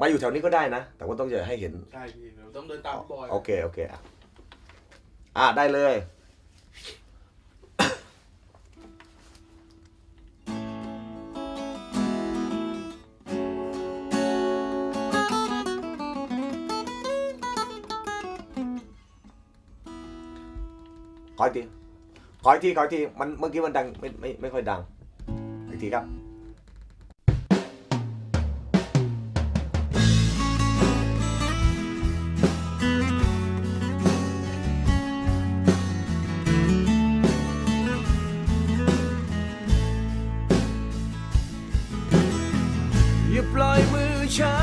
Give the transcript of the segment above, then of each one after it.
มาอยู่แถวนี้ก็ได้นะ แต่ว่าต้องจะให้เห็น ใช่พี่เราต้องเดินตามพี่บอยโอเค โอเค อะอะได้เลย ขออีกที ขออีกที ขออีกที มันเมื่อกี้มันดังไม่ไม่ไม่ค่อยดัง อีกทีครับ ล่อยมือฉั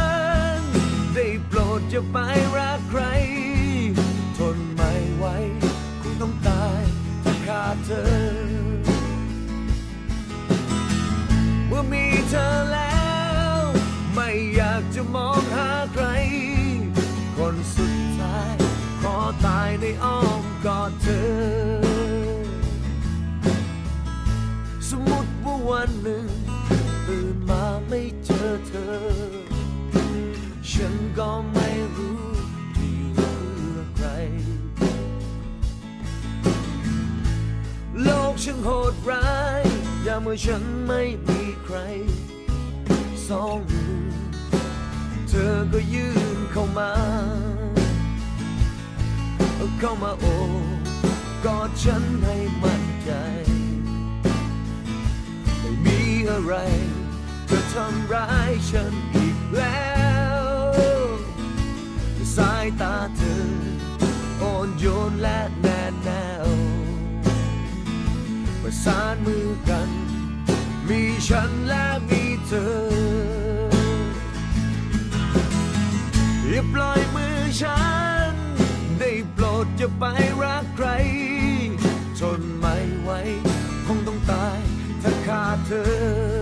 น ได้โปรดอย่าไปรักใคร ทนไม่ไหวคงต้องตายถ้าขาดเธอ เมื่อมีเธอแล้ว ไม่อยากจะมองหาใคร คนสุดท้าย ขอตายในอ้อมกอดเธอ สมมติว่าวันหนึ่ง เธอ ฉันก็ไม่รู้จะอยู่เพื่อใคร โลกช่างโหดร้ายยามเมื่อฉันไม่มีใครสองมือเธอก็ยื่นเข้ามา เข้ามาโอบกอดฉันให้มั่นใจ ไม่มีอะไร จะทำร้ายฉันอีกแล้วสายตาเธออ่อนโยนและแน่แน่วประสานมือกัน มีฉันและมีเธอ อย่าปล่อยมือฉัน ได้โปรดอย่าไปรักใคร ทนไม่ไหว คงต้องตายถ้าขาดเธอ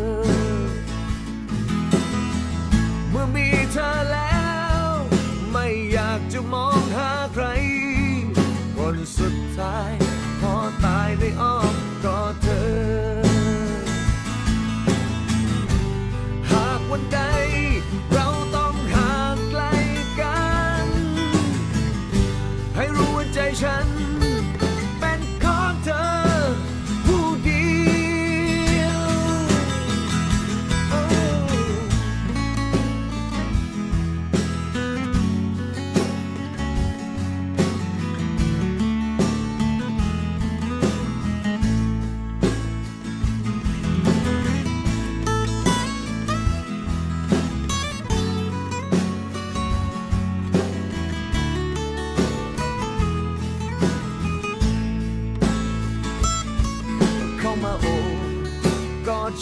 ต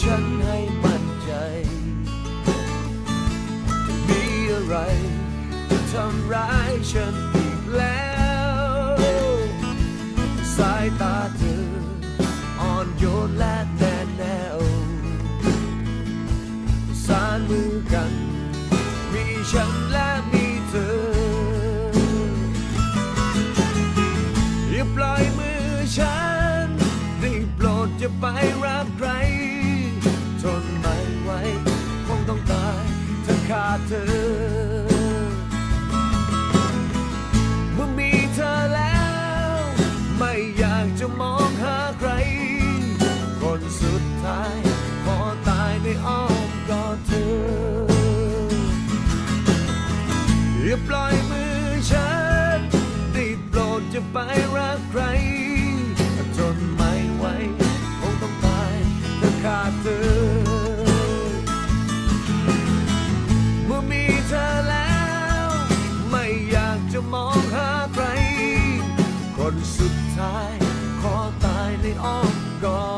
ฉันให้มั่นใจจะมีอะไรจะทำร้ายฉันอีกแล้ว สายตาเธออ่อนโยนและแน่แน่วสานมือกัน มีฉันและมีเธออย่าปล่อยมือฉันได้โปรดอย่าไปรั ถ้าขาดเธอ เมื่อมีเธอแล้ว ไม่อยากจะมองหาใคร คนสุดท้ายขอตายในอ้อมกอดเธอ อย่าปล่อยมือฉันได้โปรดจะไปรักใคร คนสุดท้าย ขอตายในอ้อมกอด